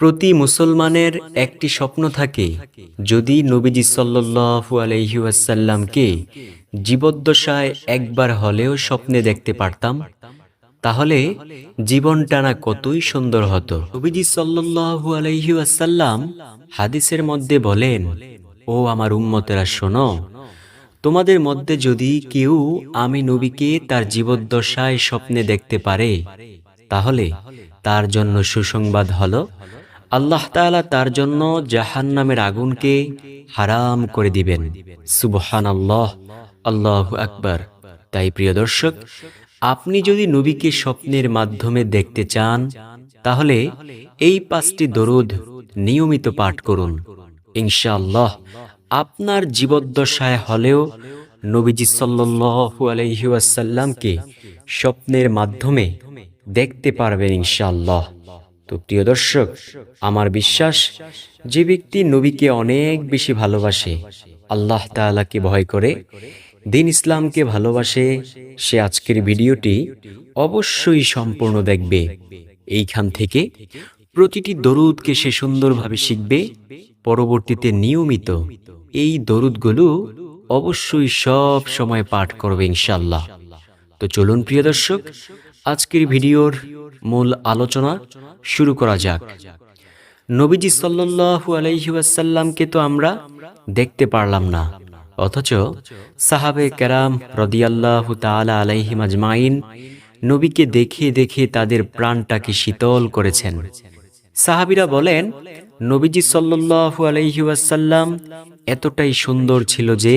প্রতি মুসলমানের একটি স্বপ্ন থাকে, যদি নবীজি সাল্লু আলহিউসাল্লামকে জীবদ্দশায় একবার হলেও স্বপ্নে দেখতে পারতাম, তাহলে জীবনটা না কতই সুন্দর হতো। নবীজি সাল্লু আলহিউসাল্লাম হাদিসের মধ্যে বলেন, ও আমার উম্মতেরা, শোনো, তোমাদের মধ্যে যদি কেউ আমি নবীকে তার জীবদ্দশায় স্বপ্নে দেখতে পারে, তাহলে তার জন্য সুসংবাদ হলো আল্লাহ তাআলা তার জন্য জাহান নামের আগুনকে হারাম করে দিবেন। সুবহান আল্লাহ আল্লাহ আকবার। তাই প্রিয় দর্শক, আপনি যদি নবীকে স্বপ্নের মাধ্যমে দেখতে চান, তাহলে এই পাঁচটি দরুদ নিয়মিত পাঠ করুন। ইনশাআল্লাহ, আপনার জীবদ্দশায় হলেও নবীজি সাল্লু আলহিউসাল্লামকে স্বপ্নের মাধ্যমে দেখতে পারবেন ইনশাআল্লাহ। তো প্রিয় দর্শক, আমার বিশ্বাস যে ব্যক্তি নবীকে অনেক বেশি ভালোবাসে, আল্লাহ তাআলাকে ভয় করে, দিন ইসলামকে ভালোবাসে, সে আজকের ভিডিওটি অবশ্যই সম্পূর্ণ দেখবে। এইখান থেকে প্রতিটি দরুদকে সে সুন্দরভাবে শিখবে, পরবর্তীতে নিয়মিত এই দরুদগুলো অবশ্যই সব সময় পাঠ করবে ইনশাল্লাহ তো চলুন প্রিয় দর্শক, আজকের ভিডিওর মূল আলোচনা শুরু করা যাক। নবীজি সাল্লু আলাইসাল্লামকে তো আমরা দেখতে পারলাম না। অথচ সাহাবে কেরাম রদিয়াল্লাহ তালা আলাইহিম আজমাইন নবীকে দেখে দেখে তাদের প্রাণটাকে শীতল করেছেন। সাহাবিরা বলেন নবীজি সাল্লু আলাইসাল্লাম এতটাই সুন্দর ছিল যে,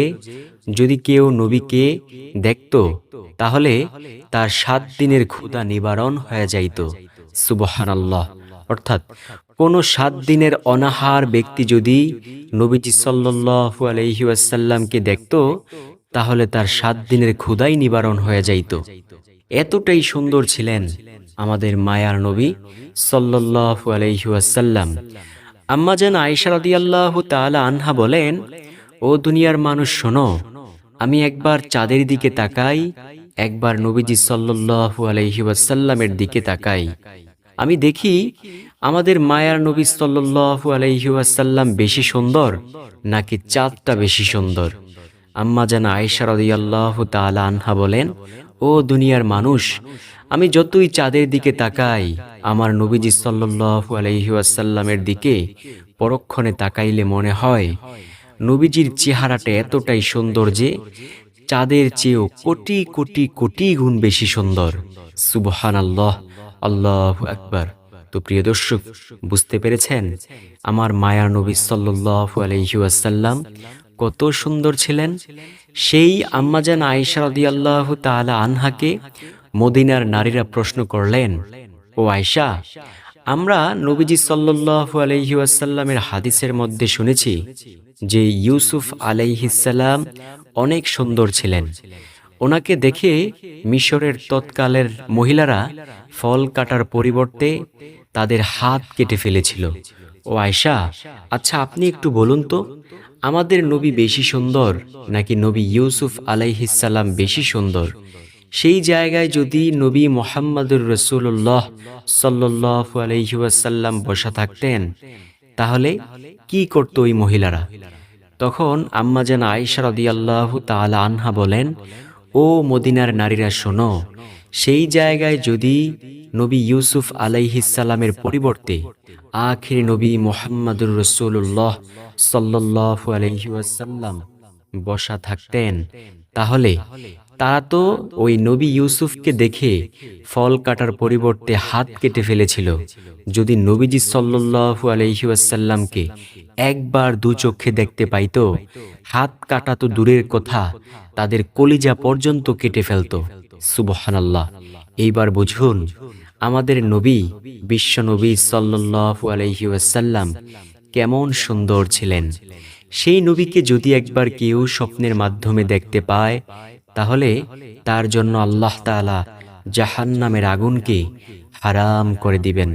যদি কেউ নবীকে দেখত, তাহলে তার সাত দিনের ক্ষুদা নিবারণ হয়ে যাইত। সুবহান আল্লাহ অর্থাৎ কোনো সাত দিনের অনাহার ব্যক্তি যদি নবীজি সাল্লু আলহিউসাল্লামকে দেখত, তাহলে তার সাত দিনের ক্ষুদাই নিবারণ হয়ে যাইত। এতটাই সুন্দর ছিলেন আমাদের মায়ার নবী সাল্লু আলহিউসাল্লাম আম্মা যেন আয়সারদি আল্লাহ তালা আনহা বলেন, ও দুনিয়ার মানুষ, শোনো, আমি একবার চাঁদের দিকে তাকাই, একবার নবীজি সাল্লু আলহিউসাল্লামের দিকে তাকাই। আমি দেখি আমাদের মায়ার নবী সাল্লু আলহিউসাল্লাম বেশি সুন্দর নাকি চাঁদটা বেশি সুন্দর? আম্মা জানা আয়সা রদিয়াল্লাহ তালা আনহা বলেন, ও দুনিয়ার মানুষ আমি যতই চাঁদের দিকে তাকাই, আমার নবীজি সাল্লু আলহিউসাল্লামের দিকে পরক্ষণে তাকাইলে মনে হয়, নবীজির চেহারাটা এতটাই সুন্দর যে চাঁদের চেয়েও কোটি কোটি কোটি গুণ বেশি সুন্দর। সুবহান আল্লাহ আল্লাহ আকবার। তো প্রিয় দর্শক, বুঝতে পেরেছেন আমার মায়ার নবী সাল্লু আলহিউসাল্লাম কত সুন্দর ছিলেন? সেই আম্মাজান আয়েশা আল্লাহ তাআলা আনহাকে মদিনার নারীরা প্রশ্ন করলেন, ও আয়সা আমরা নবীজি সাল্লু আলহিউসাল্লামের হাদিসের মধ্যে শুনেছি যে ইউসুফ আলাইহিসাল্লাম অনেক সুন্দর ছিলেন। ওনাকে দেখে মিশরের তৎকালের মহিলারা ফল কাটার পরিবর্তে তাদের হাত কেটে ফেলেছিল। ও আয়সা আচ্ছা আপনি একটু বলুন তো আমাদের নবী বেশি সুন্দর নাকি নবী ইউসুফ আলাইহিসাল্লাম বেশি সুন্দর? সেই জায়গায় যদি নবী মোহাম্মদুর রসুল্লাহ সাল্লাহ আলহিউসাল্লাম বসা থাকতেন, তাহলে কি করত ওই মহিলারা? তখন আম্মা যেন আয়সা রদিয়াল্লাহ তালা আনহা বলেন, ও মদিনার নারীরা শোনো সেই জায়গায় যদি নবী ইউসুফ আলাইহিসাল্লামের পরিবর্তে আখির নবী মোহাম্মদুর রসুল্লাহ সাল্লাহ আলহিউসাল্লাম বসা থাকতেন, তাহলে তারা তো ওই নবী ইউসুফকে দেখে ফল কাটার পরিবর্তে হাত কেটে ফেলেছিল। যদি নবীজি সাল্লু আলহিউসাল্লামকে একবার দু চোখে দেখতে পাইত, হাত কাটা তো দূরের কথা, তাদের কলিজা পর্যন্ত কেটে ফেলত। সুবহানাল্লাহ। এইবার বুঝুন, আমাদের নবী, বিশ্ব নবী সাল্লু আলহিউসাল্লাম কেমন সুন্দর ছিলেন। সেই নবীকে যদি একবার কেউ স্বপ্নের মাধ্যমে দেখতে পায় তাহলে তার জন্য আল্লাহ তালা জাহান নামের আগুনকে হারাম করে দিবেন।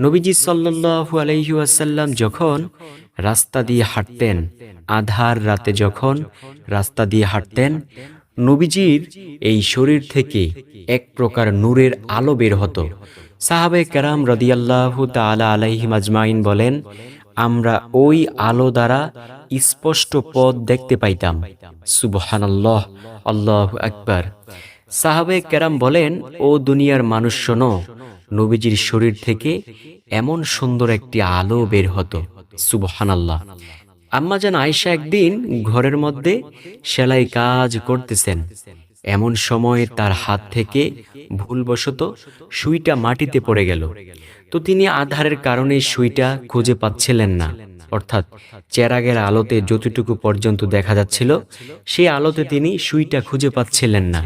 নবীজি সাল্লু আলহিউসাল্লাম যখন রাস্তা দিয়ে হাঁটতেন, আধার রাতে যখন রাস্তা দিয়ে হাঁটতেন, নবীজির এই শরীর থেকে এক প্রকার নূরের আলো বের হতো। সাহাবে কেরাম রদিয়াল্লাহু তালা আলাইহিম আজমাইন বলেন আমরা ওই আলো দ্বারা স্পষ্ট পথ দেখতে পাইতাম। সুবহানাল্লাহ, আল্লাহ আকবার। সাহাবে কেরাম বলেন, ও দুনিয়ার মানুষ শোনো, নবীজির শরীর থেকে এমন সুন্দর একটি আলো বের হতো। সুবহানাল্লাহ। আম্মা যেন আয়সা একদিন ঘরের মধ্যে সেলাই কাজ করতেছেন। এমন সময় তার হাত থেকে ভুলবশত সুইটা মাটিতে পড়ে গেল। তো তিনি আধারের কারণে সুইটা খুঁজে পাচ্ছিলেন না। অর্থাৎ চেরাগের আলোতে যতটুকু পর্যন্ত দেখা যাচ্ছিল, সেই আলোতে তিনি সুইটা খুঁজে পাচ্ছিলেন না।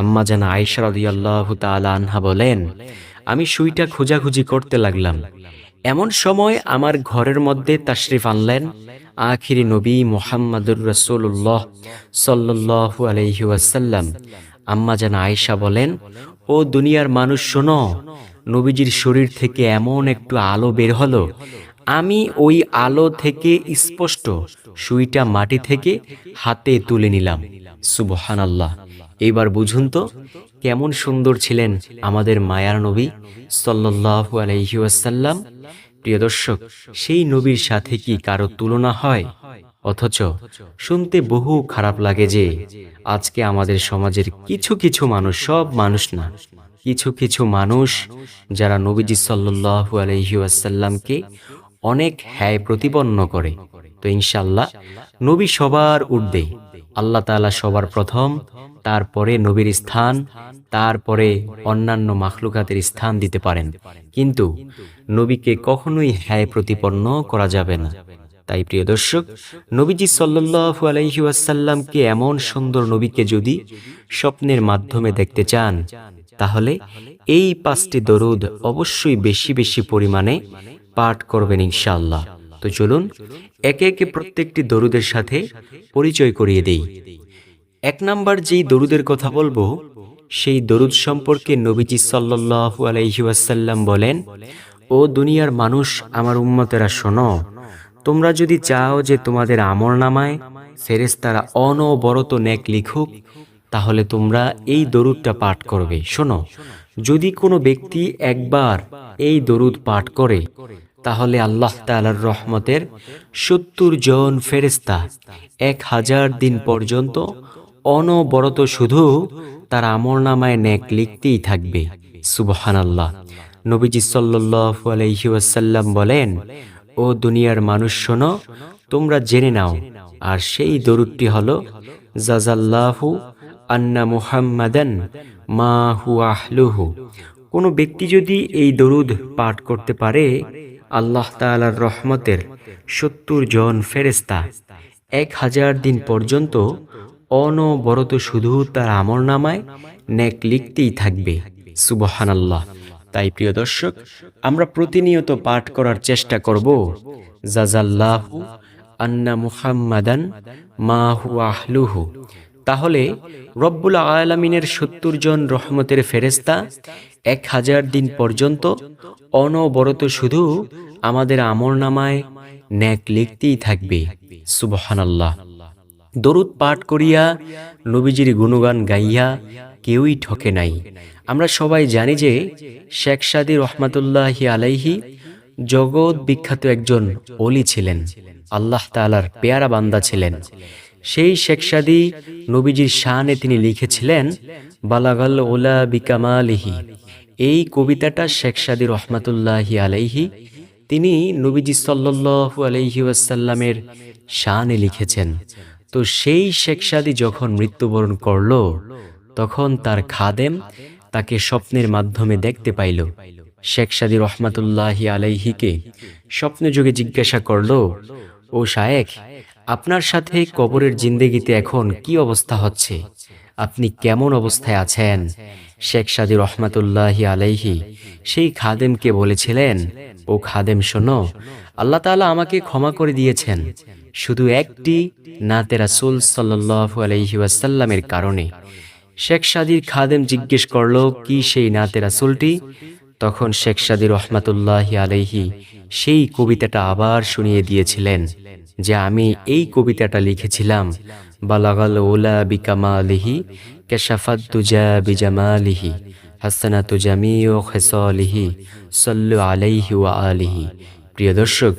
আম্মা যেন আয়সা রদিয়াল্লাহ তালা আনহা বলেন, আমি সুইটা খোঁজাখুঁজি করতে লাগলাম। এমন সময় আমার ঘরের মধ্যে তাশরিফ আনলেন, আখিরি নবী মোহাম্মদুর রসুল্লাহ সাল্লু আলহি ওয়াসাল্লাম। আম্মা যেন আয়েশা বলেন, ও দুনিয়ার মানুষ শোনো নবীজির শরীর থেকে এমন একটু আলো বের হলো, আমি ওই আলো থেকে স্পষ্ট সুইটা মাটি থেকে হাতে তুলে নিলাম। সুবহান আল্লাহ এবার বুঝুন তো, কেমন সুন্দর ছিলেন আমাদের মায়ার নবী সাল্লাহু আলহিউসাল্লাম প্রিয় দর্শক, সেই নবীর সাথে কি কারও তুলনা হয়? অথচ শুনতে বহু খারাপ লাগে যে, আজকে আমাদের সমাজের কিছু কিছু মানুষ সব মানুষ না। কিছু কিছু মানুষ যারা নবীজি সাল্লু আলহিউসাল্লামকে অনেক হ্যায় প্রতিপন্ন করে। তো ইনশাল্লাহ নবী সবার উর্ধে আল্লাহ তালা সবার প্রথম, তারপরে নবীর স্থান, তারপরে অন্যান্য মাখলুকাতের স্থান দিতে পারেন। কিন্তু নবীকে কখনোই হ্যায় প্রতিপন্ন করা যাবে না। তাই প্রিয় দর্শক, নবীজি সাল্লু আলহি ওয়াসাল্লামকে এমন সুন্দর নবীকে যদি স্বপ্নের মাধ্যমে দেখতে চান, তাহলে এই পাঁচটি দরুদ অবশ্যই বেশি বেশি পরিমাণে পাঠ করবেন ইনশাআল্লাহ। তো চলুন, একে একে প্রত্যেকটি দরুদের সাথে পরিচয় করিয়ে দেই। এক নাম্বার যেই দরুদের কথা বলব, সেই দরুদ সম্পর্কে নবীজি সাল্লু আলহিউসাল্লাম বলেন, ও দুনিয়ার মানুষ, আমার উম্মতেরা শোনো তোমরা যদি চাও যে তোমাদের আমর নামায় ফেরেস্তারা অনবরত নেক লিখুক, তাহলে তোমরা এই দরুদটা পাঠ করবে। শোনো, যদি কোনো ব্যক্তি একবার এই দরুদ পাঠ করে, তাহলে আল্লাহ তালার রহমতের সত্তর জন ফেরেস্তা এক হাজার দিন পর্যন্ত অনবরত শুধু তার আমর নামায় নেক লিখতেই থাকবে। সুবহান আল্লাহ নবীজি সাল্লু আলহিউসাল্লাম বলেন ও দুনিয়ার মানুষ শোনো, তোমরা জেনে নাও। আর সেই দরুদটি হল জাজাল্লাহু আন্না মুহাম্মাদান মা হু আহলুহু। কোনো ব্যক্তি যদি এই দরুদ পাঠ করতে পারে, আল্লাহ তালার রহমতের সত্তর জন ফেরেস্তা এক হাজার দিন পর্যন্ত অনবরত শুধু তার আমর নামায় নেক লিখতেই থাকবে। সুবহান আল্লাহ তাই প্রিয় দর্শক, আমরা প্রতিনিয়ত পাঠ করার চেষ্টা করব, জাজাল্লাহু আন্না মুহাম্মাদান মাহু আহলুহু। তাহলে রব্বুল আলমিনের সত্তর জন রহমতের ফেরেস্তা এক হাজার দিন পর্যন্ত অনবরত শুধু আমাদের আমর নামায় ন্যাক লিখতেই থাকবে। সুবহান আল্লাহ দরুদ পাঠ করিয়া নবীজির গুণগান গাইয়া কেউই ঠকে নাই। আমরা সবাই জানি যে শেখ সাদি রহমাতুল্লাহি আলাইহি জগৎ বিখ্যাত একজন অলি ছিলেন। আল্লাহ তালার পেয়ারা বান্দা ছিলেন। সেই শেখ সাদি নবীজির শানে তিনি লিখেছিলেন, বালাগাল ওলা বিকামালিহি। এই কবিতাটা শেখ সাদি রহমাতুল্লাহি আলাইহি তিনি নবীজি সাল্লু আলহি ওয়াসাল্লামের শানে লিখেছেন। তো সেই শেখ সাদি যখন মৃত্যুবরণ করল তখন তার খাদেম তাকে স্বপ্নের মাধ্যমে দেখতে পাইল। শেখ সাদি রহমাতুল্লাহি আলাইহিকে স্বপ্নে যুগে জিজ্ঞাসা করল, ও শায়েখ, আপনার সাথে কবরের জিন্দেগিতে এখন কি অবস্থা হচ্ছে? আপনি কেমন অবস্থায় আছেন? শেখ সাদি রহমাতুল্লাহি আলাইহি সেই খাদেমকে বলেছিলেন, ও খাদেম, শোনো, আল্লাহ তালা আমাকে ক্ষমা করে দিয়েছেন, শুধু একটি নাতে রাসুল সাল্লাহ আলহি ওয়াসাল্লামের কারণে। শেখ সাদির খাদেম জিজ্ঞেস করল, কি সেই নাতে রাসুলটি? তখন শেখ সাদি রহমাতুল্লাহ আলহি সেই কবিতাটা আবার শুনিয়ে দিয়েছিলেন, যে আমি এই কবিতাটা লিখেছিলাম, বালাগাল ওলা বিকামা আলিহি কেশাফাত দুজা বিজামা আলিহি হাসানাতু জামিউ খেসলিহি, সল্লু আলাইহি ওয়া আলিহি। প্রিয় দর্শক,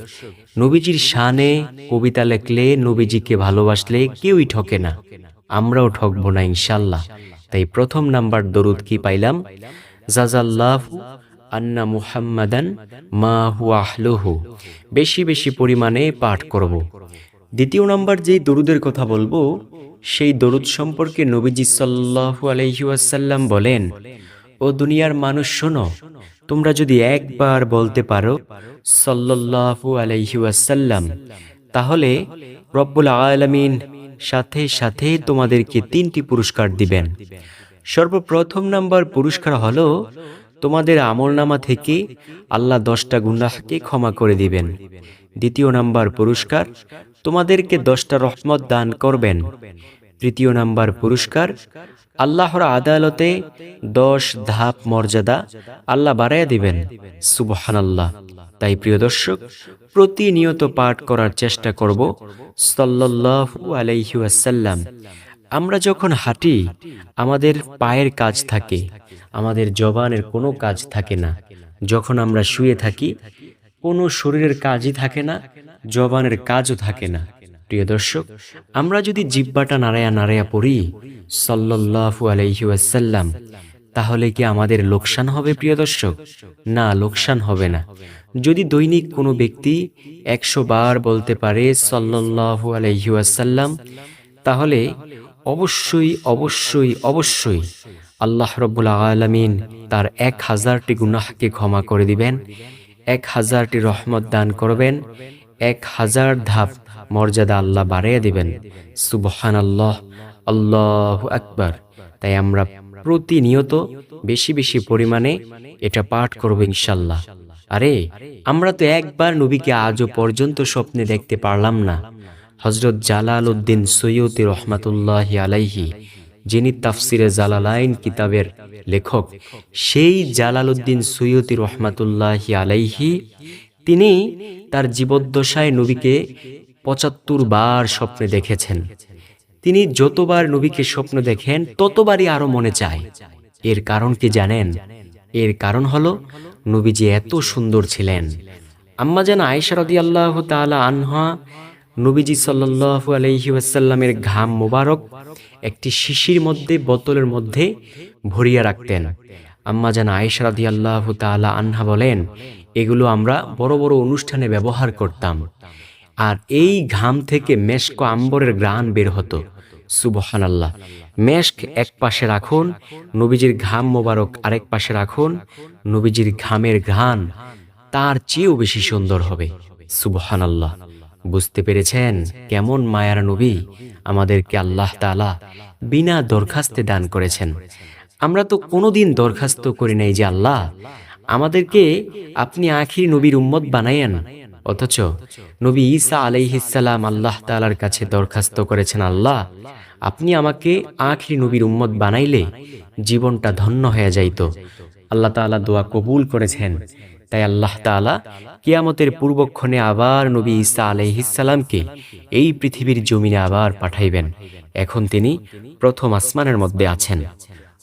নবীজির শানে কবিতা লেখলে নবীজিকে ভালোবাসলে কেউই ঠকে না। আমরাও ঠকবো না ইনশাল্লাহ তাই প্রথম নাম্বার দরুদ কি পাইলাম? জাজাল্লাহু আন্না মুহাম্মাদান মা হুয়া আহলুহু। বেশি বেশি পরিমাণে পাঠ করব। দ্বিতীয় নাম্বার যেই দরুদের কথা বলব, সেই দরুদ সম্পর্কে নবীজি সাল্লাল্লাহু আলাইহি ওয়াসাল্লাম বলেন, ও দুনিয়ার মানুষ, শোনো, তোমরা যদি একবার বলতে পারো সাল্লাল্লাহু আলাইহি ওয়াসাল্লাম, তাহলে রব্বুল আলামিন সাথে সাথে তোমাদেরকে তিনটি পুরস্কার দিবেন। সর্বপ্রথম নাম্বার পুরস্কার হলো তোমাদের আমলনামা থেকে আল্লাহ দশটা গুনাহকে ক্ষমা করে দিবেন। দ্বিতীয় নাম্বার পুরস্কার তোমাদেরকে দশটা রহমত দান করবেন। তৃতীয় নাম্বার পুরস্কার আল্লাহর আদালতে দশ ধাপ মর্যাদা আল্লাহ বাড়াইয়া দিবেন। সুবহান আল্লাহ তাই প্রিয় দর্শক, প্রতিনিয়ত পাঠ করার চেষ্টা করব সাল্লাল্লাহু আলাইহি ওয়াসাল্লাম। আমরা যখন হাঁটি, আমাদের পায়ের কাজ থাকে, আমাদের জবানের কোনো কাজ থাকে না। যখন আমরা শুয়ে থাকি, কোনো শরীরের কাজই থাকে না, জবানের কাজও থাকে না। প্রিয় দর্শক, আমরা যদি জিব্বাটা নাড়ায়া নাড়ায়া পড়ি, সাল্লাল্লাহু আলাইহি ওয়াসাল্লাম, তাহলে কি আমাদের লোকসান হবে প্রিয় দর্শক? না, লোকসান হবে না। যদি দৈনিক কোনো ব্যক্তি একশো বার বলতে পারে সাল্লাল্লাহু আলাইহি ওয়াসাল্লাম, তাহলে অবশ্যই অবশ্যই অবশ্যই আল্লাহ রব্বুল আলমিন তার এক হাজারটি গুনাহকে ক্ষমা করে দিবেন, এক হাজারটি রহমত দান করবেন, এক হাজার ধাপ মর্যাদা আল্লাহ বাড়িয়ে দিবেন। সুবহান আল্লাহ আল্লাহ আকবার। তাই আমরা প্রতিনিয়ত বেশি বেশি পরিমাণে এটা পাঠ করব ইনশাল্লাহ আরে, আমরা তো একবার নবীকে আজও পর্যন্ত স্বপ্নে দেখতে পারলাম না। হজরত জালাল উদ্দিন সৈয়দ রহমাতুল্লাহ আলাইহি, যিনি তাফসিরে জালালাইন কিতাবের লেখক, সেই জালালউদ্দিন সৈয়দ রহমাতুল্লাহ আলাইহি, তিনি তার জীবদ্দশায় নবীকে পঁচাত্তর বার স্বপ্নে দেখেছেন। তিনি যতবার নবীকে স্বপ্ন দেখেন, ততবারই আরও মনে চায়। এর কারণ কি জানেন? এর কারণ হলো নবীজি এত সুন্দর ছিলেন। আম্মা যেন আয়েশা রদি আল্লাহ তালা আনহা, নবীজি সাল্লাল্লাহু আলাইহি ওয়াসাল্লামের ঘাম মোবারক একটি শিশির মধ্যে, বোতলের মধ্যে ভরিয়া রাখতেন। আম্মা যেন আয়েশা রাদি আল্লাহ তালা আনহা বলেন, এগুলো আমরা বড় বড় অনুষ্ঠানে ব্যবহার করতাম। আর এই ঘাম থেকে মেশক আম্বরের গ্রান বের হতো। সুবহান আল্লাহ মেশক এক পাশে রাখুন, নবীজির ঘাম মোবারক আরেক পাশে রাখুন, নবীজির ঘামের ঘ্রাণ তার চেয়েও বেশি সুন্দর হবে। সুবহান আল্লাহ বুঝতে পেরেছেন কেমন মায়ার নবী আমাদেরকে আল্লাহ তালা বিনা দরখাস্তে দান করেছেন। আমরা তো কোনোদিন দরখাস্ত করি নাই যে আল্লাহ, আমাদেরকে আপনি আখির নবীর উম্মত বানাইয়েন অথচ নবী ঈসা আলাইহিসাল্লাম আল্লাহ তালার কাছে দরখাস্ত করেছেন, আল্লাহ, আপনি আমাকে আখির নবীর উম্মত বানাইলে জীবনটা ধন্য হয়ে যাইত। আল্লাহ তাআলা দোয়া কবুল করেছেন। তাই আল্লাহ তাআলা কিয়ামতের পূর্বক্ষণে আবার নবী ঈসা আলাইহিসাল্লামকে এই পৃথিবীর জমিনে আবার পাঠাইবেন। এখন তিনি প্রথম আসমানের মধ্যে আছেন।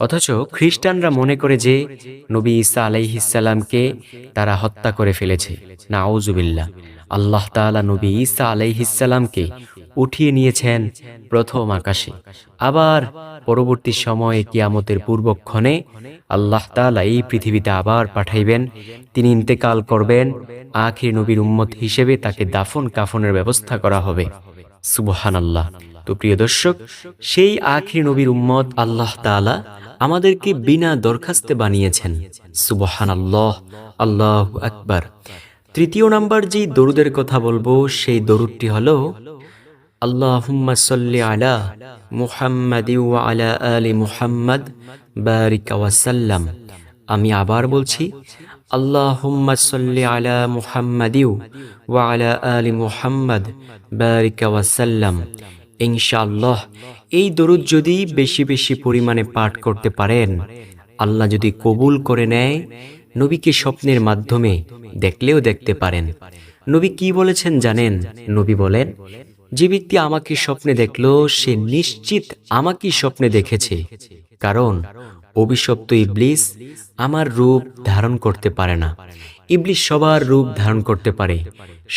অথচ খ্রিস্টানরা মনে করে যে নবী ঈসা আলাইহিসাল্লামকে তারা হত্যা করে ফেলেছে। না আউজুবিল্লা আল্লাহ তাআলা নবী ঈসা আলাইহিসাল্লামকে উঠিয়ে নিয়েছেন প্রথম আকাশে। আবার পরবর্তী সময়ে কিয়ামতের পূর্বক্ষণে আল্লাহ তাআলা এই পৃথিবীতে আবার পাঠাইবেন। তিনি ইন্তেকাল করবেন। আখির নবীর উম্মত হিসেবে তাকে দাফন কাফনের ব্যবস্থা করা হবে। সুবহান আল্লাহ তো প্রিয় দর্শক, সেই আখির নবীর উম্মত আল্লাহ তাআলা আমাদেরকে বিনা দরখাস্তে বানিয়েছেন। সুবহান আল্লাহ আল্লাহ আকবার। তৃতীয় নাম্বার যেই দরুদের কথা বলব, সেই দরুদটি হলো, আল্লাহুম্মা সাল্লি আলা মুহাম্মাদি ওয়া আলা আলি মুহাম্মাদ, বারিক ওয়াসাল্লাম আমি আবার বলছি সাল্লি আলা ওয়াসাল্লাম ইনশাআল্লাহ, এই দরুদ যদি বেশি বেশি পরিমাণে পাঠ করতে পারেন, আল্লাহ যদি কবুল করে নেয়, নবীকে স্বপ্নের মাধ্যমে দেখলেও দেখতে পারেন। নবী কি বলেছেন জানেন? নবী বলেন, যে ব্যক্তি আমাকে স্বপ্নে দেখল, সে নিশ্চিত আমাকে স্বপ্নে দেখেছে। কারণ অভিশপ্ত ইবলিস আমার রূপ ধারণ করতে পারে না। ইবলিস সবার রূপ ধারণ করতে পারে,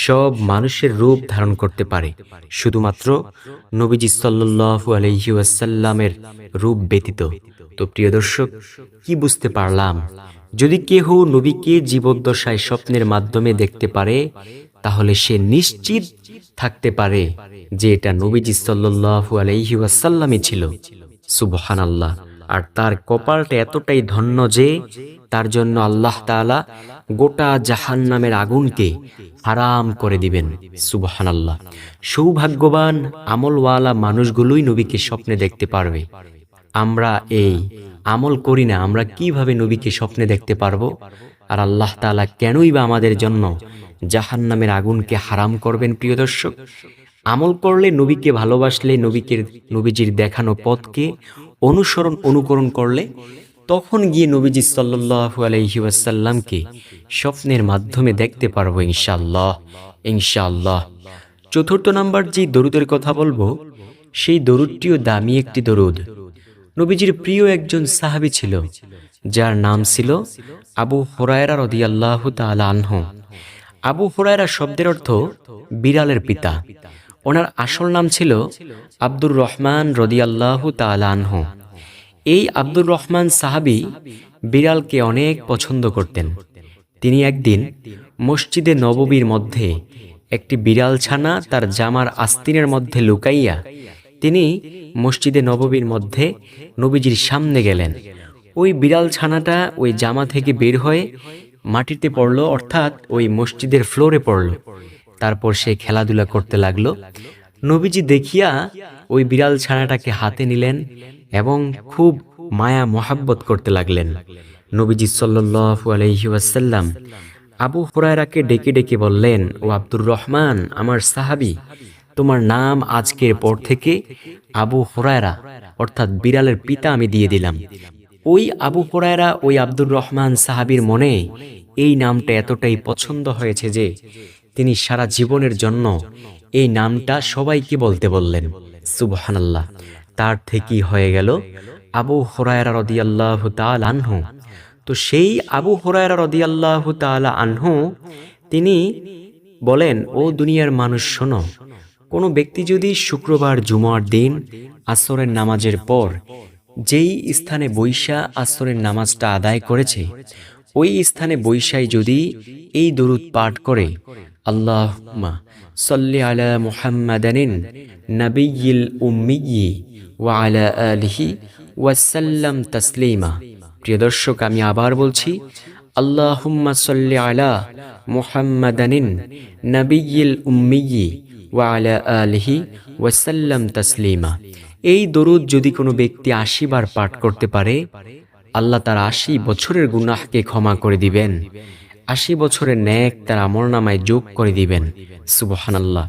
সব মানুষের রূপ ধারণ করতে পারে। শুধুমাত্র নবীজি সাল্লু আলহি ওয়াসাল্লামের রূপ ব্যতীত। তো প্রিয় দর্শক, কি বুঝতে পারলাম? যদি কেহ নবীকে জীবদ্দশায় স্বপ্নের মাধ্যমে দেখতে পারে, তাহলে সে নিশ্চিত থাকতে পারে যে এটা নবীজি সাল্লু আলহি ওয়াসাল্লামই ছিল। সুবহান আল্লাহ আর তার কপালটা এতটাই ধন্য যে তার জন্য আল্লাহ তাআলা গোটা জাহান নামের আগুনকে হারাম করে দিবেন। সুবহান আল্লাহ সৌভাগ্যবান আমলওয়ালা মানুষগুলোই নবীকে স্বপ্নে দেখতে পারবে। আমরা এই আমল করি না, আমরা কীভাবে নবীকে স্বপ্নে দেখতে পারব? আর আল্লাহ তাআলা কেনই বা আমাদের জন্য জাহান নামের আগুনকে হারাম করবেন, প্রিয় দর্শক? আমল করলে নবীকে ভালোবাসলে নবীকে নবীজির দেখানো পথকে অনুসরণ অনুকরণ করলে তখন গিয়ে নবীজি সাল্লু আলহি ওয়াসাল্লামকে স্বপ্নের মাধ্যমে দেখতে পারব ইনশাল্লাহ ইনশাআল্লাহ। চতুর্থ নাম্বার যে দরুদের কথা বলব, সেই দরুদটিও দামি একটি দরুদ। নবীজির প্রিয় একজন সাহাবী ছিল, যার নাম ছিল আবু হরায়রা রদিয়াল্লাহ তাআলা আনহু। আবু হুরায়রা শব্দের অর্থ বিড়ালের পিতা। ওনার আসল নাম ছিল আব্দুর রহমান রদিয়াল্লাহু তালানহ এই আব্দুর রহমান সাহাবি বিড়ালকে অনেক পছন্দ করতেন। তিনি একদিন মসজিদে নববীর মধ্যে একটি বিড়াল ছানা তার জামার আস্তিনের মধ্যে লুকাইয়া তিনি মসজিদে নববীর মধ্যে নবীজির সামনে গেলেন। ওই বিড়াল ছানাটা ওই জামা থেকে বের হয়ে মাটিতে পড়ল, অর্থাৎ ওই মসজিদের ফ্লোরে পড়ল। তারপর সে খেলাধুলা করতে লাগল। নবীজি দেখিয়া ওই বিড়াল ছানাটাকে হাতে নিলেন এবং খুব মায়া মোহাব্বত করতে লাগলেন। নবীজি সাল্লু আলহি ওয়াসাল্লাম আবু হুরায়রাকে ডেকে ডেকে বললেন, ও আব্দুর রহমান, আমার সাহাবি, তোমার নাম আজকের পর থেকে আবু হুরায়রা, অর্থাৎ বিড়ালের পিতা আমি দিয়ে দিলাম। ওই আবু হুরায়রা ওই আব্দুর রহমান সাহাবির মনে এই নামটা এতটাই পছন্দ হয়েছে যে তিনি সারা জীবনের জন্য এই নামটা সবাইকে বলতে বললেন। সুবহানাল্লাহ। তার থেকেই হয়ে গেল আবু হরায়রা রদিয়াল্লাহ তাল আনহু। তো সেই আবু হরায়রা রদিয়াল্লাহ তাল আনহু, তিনি বলেন, ও দুনিয়ার মানুষ, শোনো, কোনো ব্যক্তি যদি শুক্রবার জুমার দিন আসরের নামাজের পর যেই স্থানে বৈশা আসরের নামাজটা আদায় করেছে, ওই স্থানে বৈশাই যদি এই দরুদ পাঠ করে সল্লি আলা মুহাম্মাদানিন নবিয়িল উম্মিয়ি ওয়া আলা আলিহি ওয়াসাল্লাম তাসলিমা প্রিয় দর্শক, আমি আবার বলছি আল্লাহুম্মা সল্লি আলা মুহাম্মাদানিন নবিয়িল উম্মিয়ি ওয়া আলা আলিহি ওয়াসাল্লাম তাসলিমা এই দরুদ যদি কোনো ব্যক্তি আশি বার পাঠ করতে পারে, আল্লাহ তার আশি বছরের গুনাহকে ক্ষমা করে দিবেন। আশি বছরের ন্যাক তার আমর নামায় যোগ করে দিবেন। সুবহান আল্লাহ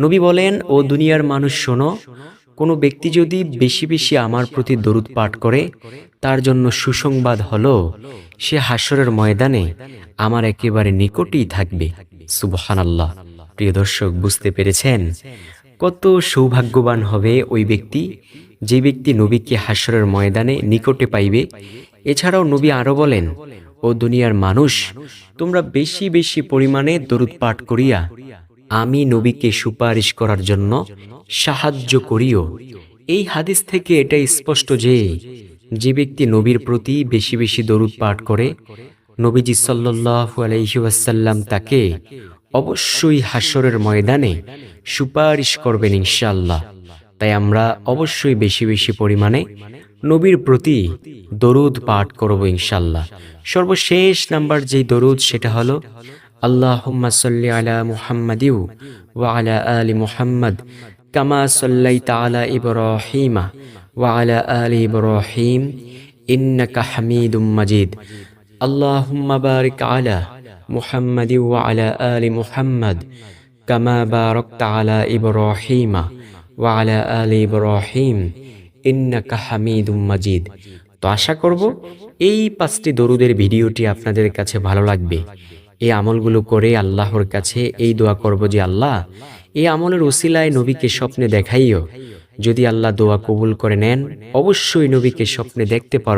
নবী বলেন, ও দুনিয়ার মানুষ, শোনো, কোনো ব্যক্তি যদি বেশি বেশি আমার প্রতি দরুদ পাঠ করে, তার জন্য সুসংবাদ হলো, সে হাসরের ময়দানে আমার একেবারে নিকটেই থাকবে। সুবহান আল্লাহ প্রিয় দর্শক, বুঝতে পেরেছেন? কত সৌভাগ্যবান হবে ওই ব্যক্তি, যে ব্যক্তি নবীকে হাসরের ময়দানে নিকটে পাইবে এছাড়াও নবী আরও বলেন, ও দুনিয়ার মানুষ, তোমরা বেশি বেশি পরিমাণে দরুদ পাঠ করিয়া আমি নবীকে সুপারিশ করার জন্য সাহায্য করিও। এই হাদিস থেকে এটা স্পষ্ট যে যে ব্যক্তি নবীর প্রতি বেশি বেশি দরুদ পাঠ করে, নবীজি সাল্লাহ আলহিউসাল্লাম তাকে অবশ্যই হাসরের ময়দানে সুপারিশ করবেন ইনশাল্লাহ তাই আমরা অবশ্যই বেশি বেশি পরিমাণে নবীর প্রতি দরুদ পাঠ করব ইনশাল্লাহ সর্বশেষ নাম্বার যেই দরুদ, সেটা হলো আল্লাহ সাল্লি আলা মুহাম্মাদিউ ওয়া আলা আলি মুহাম্মদ কামা সাল্লাই তালা ইব্রাহিমা ওয়া আলা আলি ইব্রাহিম ইন্নাকা হামিদুম মাজিদ। আল্লাহুম্মা বারিক আলা মুহাম্মাদি ওয়া আলা আলি মুহাম্মদ কামা বারাকতা আলা ইব্রাহিমা ওয়া আলা আলি ইব্রাহিম ইন্নাকা হামিদুম মাজিদ। তো আশা করব এই পাঁচটি দরুদের ভিডিওটি আপনাদের কাছে ভালো লাগবে। এই আমলগুলো করে আল্লাহর কাছে এই দোয়া করব যে, আল্লাহ, এই আমলের ওসিলায় নবীকে স্বপ্নে দেখাইও। যদি আল্লাহ দোয়া কবুল করে নেন, অবশ্যই নবীকে স্বপ্নে দেখতে পারব